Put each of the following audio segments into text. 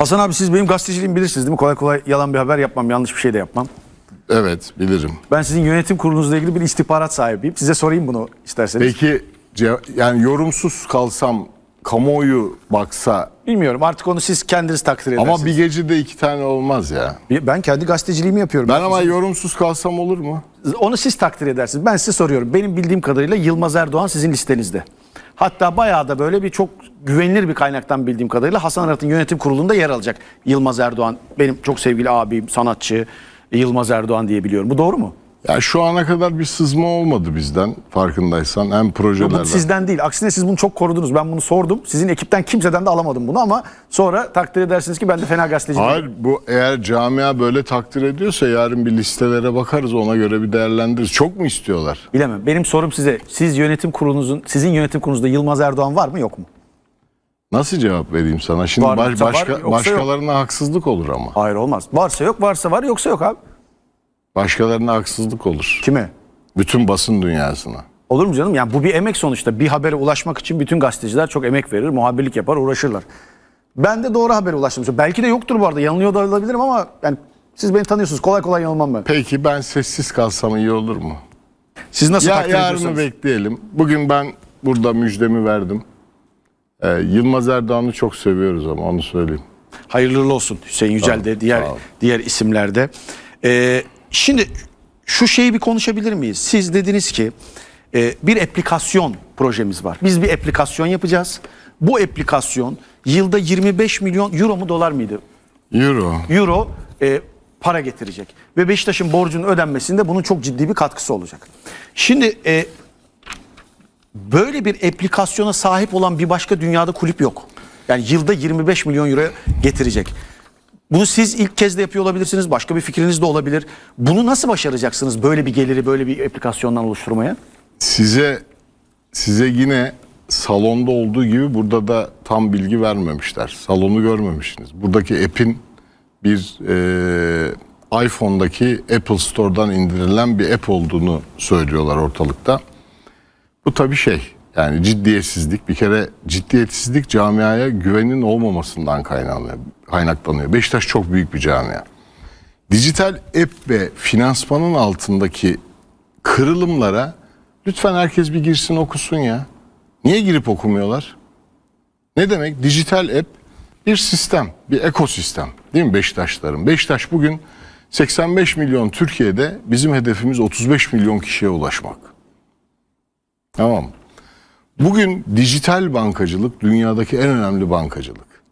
Hasan abi siz benim gazeteciliğimi bilirsiniz değil mi? Kolay kolay yalan bir haber yapmam, yanlış bir şey de yapmam. Evet bilirim. Ben sizin yönetim kurulunuzla ilgili bir istihbarat sahibiyim. Size sorayım bunu isterseniz. Peki yani yorumsuz kalsam kamuoyu baksa Bilmiyorum artık onu siz kendiniz takdir edersiniz. ama bir gecede iki tane olmaz ya. Ben kendi gazeteciliğimi yapıyorum. Ben ama yorumsuz kalsam olur mu? Onu siz takdir edersiniz. Ben size soruyorum. Benim bildiğim kadarıyla Yılmaz Erdoğan sizin listenizde. Hatta bayağı da böyle bir çok güvenilir bir kaynaktan bildiğim kadarıyla Hasan Arat'ın yönetim kurulunda yer alacak. Yılmaz Erdoğan benim çok sevgili abim, sanatçı Yılmaz Erdoğan diye biliyorum. Bu doğru mu? Ya şu ana kadar bir sızma olmadı bizden farkındaysan hem Bu projelerden. sizden değil. Aksine siz bunu çok korudunuz. Ben bunu sordum. Sizin ekipten kimseden de alamadım bunu ama sonra takdir edersiniz ki ben de fena gazeteci değilim. Hayır bu eğer camia böyle takdir ediyorsa yarın bir listelere bakarız ona göre bir değerlendiririz. Çok mu istiyorlar? Bilemem. Benim sorum size. Siz yönetim kurulunuzun, sizin yönetim kurulunuzda Yılmaz Erdoğan var mı yok mu? Nasıl cevap vereyim sana? Şimdi Var, baş- var, başka, yoksa başkalarına haksızlık olur ama. Hayır olmaz. Varsa yok, varsa var, yoksa yok abi. Başkalarına haksızlık olur. Kime? Bütün basın dünyasına. Olur mu canım? Yani bu bir emek sonuçta. Bir habere ulaşmak için bütün gazeteciler çok emek verir, muhabirlik yapar, uğraşırlar. Ben de doğru habere ulaştım. Belki de yoktur bu arada. Yanılıyor da olabilirim ama yani siz beni tanıyorsunuz. Kolay kolay yanılmam ben. Peki ben sessiz kalsam iyi olur mu? Siz nasıl Ya takdir yarını ediyorsanız. bekleyelim. Bugün ben burada müjdemi verdim. Ee, Yılmaz Erdoğan'ı çok seviyoruz ama onu söyleyeyim. Hayırlı olsun Hüseyin Yücel de diğer diğer isimlerde. Ee, şimdi şu şeyi bir konuşabilir miyiz? Siz dediniz ki e, bir aplikasyon projemiz var. Biz bir aplikasyon yapacağız. Bu aplikasyon yılda 25 milyon euro mu dolar mıydı? Euro. Euro e, para getirecek. Ve Beşiktaş'ın borcunun ödenmesinde bunun çok ciddi bir katkısı olacak. Şimdi e, böyle bir aplikasyona sahip olan bir başka dünyada kulüp yok. Yani yılda 25 milyon euro getirecek. Bunu siz ilk kez de yapıyor olabilirsiniz. Başka bir fikriniz de olabilir. Bunu nasıl başaracaksınız böyle bir geliri böyle bir aplikasyondan oluşturmaya? Size size yine salonda olduğu gibi burada da tam bilgi vermemişler. Salonu görmemişsiniz. Buradaki app'in bir e, iPhone'daki Apple Store'dan indirilen bir app olduğunu söylüyorlar ortalıkta. Bu tabii şey yani ciddiyetsizlik bir kere ciddiyetsizlik camiaya güvenin olmamasından kaynaklanıyor. kaynaklanıyor. Beşiktaş çok büyük bir camia. Dijital app ve finansmanın altındaki kırılımlara lütfen herkes bir girsin okusun ya. Niye girip okumuyorlar? Ne demek? Dijital app bir sistem, bir ekosistem. Değil mi Beşiktaşların? Beşiktaş bugün 85 milyon Türkiye'de bizim hedefimiz 35 milyon kişiye ulaşmak. Tamam mı? Bugün dijital bankacılık dünyadaki en önemli bankacılık.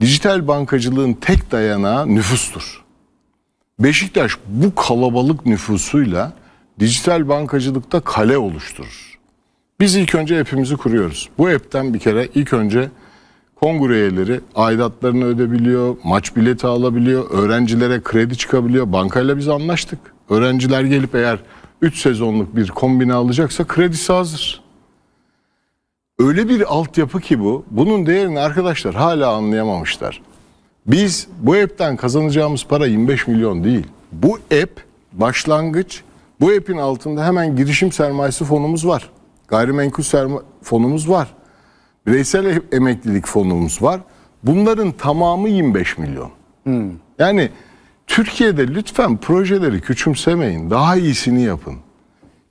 Dijital bankacılığın tek dayanağı nüfustur. Beşiktaş bu kalabalık nüfusuyla dijital bankacılıkta kale oluşturur. Biz ilk önce app'imizi kuruyoruz. Bu app'ten bir kere ilk önce kongre üyeleri aidatlarını ödebiliyor, maç bileti alabiliyor, öğrencilere kredi çıkabiliyor. Bankayla biz anlaştık. Öğrenciler gelip eğer 3 sezonluk bir kombine alacaksa kredisi hazır. Öyle bir altyapı ki bu. Bunun değerini arkadaşlar hala anlayamamışlar. Biz bu app'ten kazanacağımız para 25 milyon değil. Bu app başlangıç. Bu app'in altında hemen girişim sermayesi fonumuz var. Gayrimenkul serma fonumuz var. Bireysel emeklilik fonumuz var. Bunların tamamı 25 milyon. Yani Türkiye'de lütfen projeleri küçümsemeyin. Daha iyisini yapın.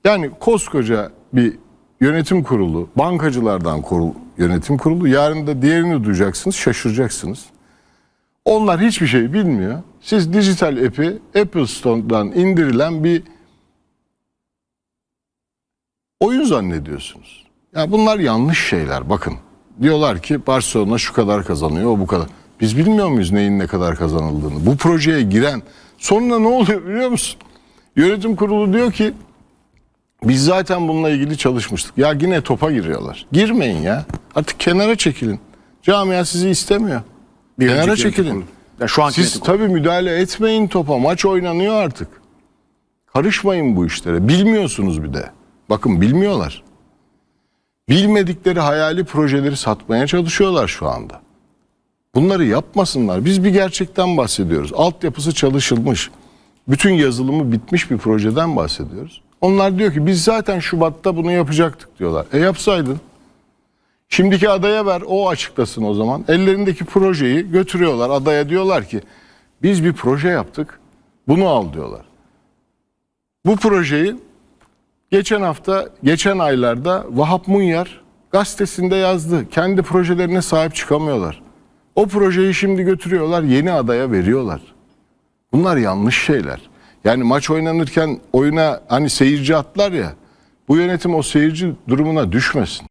Yani koskoca bir yönetim kurulu, bankacılardan kurul, yönetim kurulu. Yarın da diğerini duyacaksınız, şaşıracaksınız. Onlar hiçbir şey bilmiyor. Siz dijital app'i Apple Store'dan indirilen bir oyun zannediyorsunuz. Ya bunlar yanlış şeyler bakın. Diyorlar ki Barcelona şu kadar kazanıyor, o bu kadar. Biz bilmiyor muyuz neyin ne kadar kazanıldığını? Bu projeye giren sonra ne oluyor biliyor musun? Yönetim kurulu diyor ki biz zaten bununla ilgili çalışmıştık. Ya yine topa giriyorlar. Girmeyin ya. Artık kenara çekilin. Camia sizi istemiyor. Bir kenara önceki çekilin. yönetim kurulu. Ya şu anki Siz yönetim kurulu. tabii müdahale etmeyin topa. Maç oynanıyor artık. Karışmayın bu işlere. Bilmiyorsunuz bir de. Bakın bilmiyorlar. Bilmedikleri hayali projeleri satmaya çalışıyorlar şu anda. Bunları yapmasınlar. Biz bir gerçekten bahsediyoruz. Altyapısı çalışılmış. Bütün yazılımı bitmiş bir projeden bahsediyoruz. Onlar diyor ki biz zaten Şubat'ta bunu yapacaktık diyorlar. E yapsaydın. Şimdiki adaya ver o açıklasın o zaman. Ellerindeki projeyi götürüyorlar adaya diyorlar ki biz bir proje yaptık bunu al diyorlar. Bu projeyi geçen hafta geçen aylarda Vahap Munyar gazetesinde yazdı. Kendi projelerine sahip çıkamıyorlar. O projeyi şimdi götürüyorlar yeni adaya veriyorlar. Bunlar yanlış şeyler. Yani maç oynanırken oyuna hani seyirci atlar ya bu yönetim o seyirci durumuna düşmesin.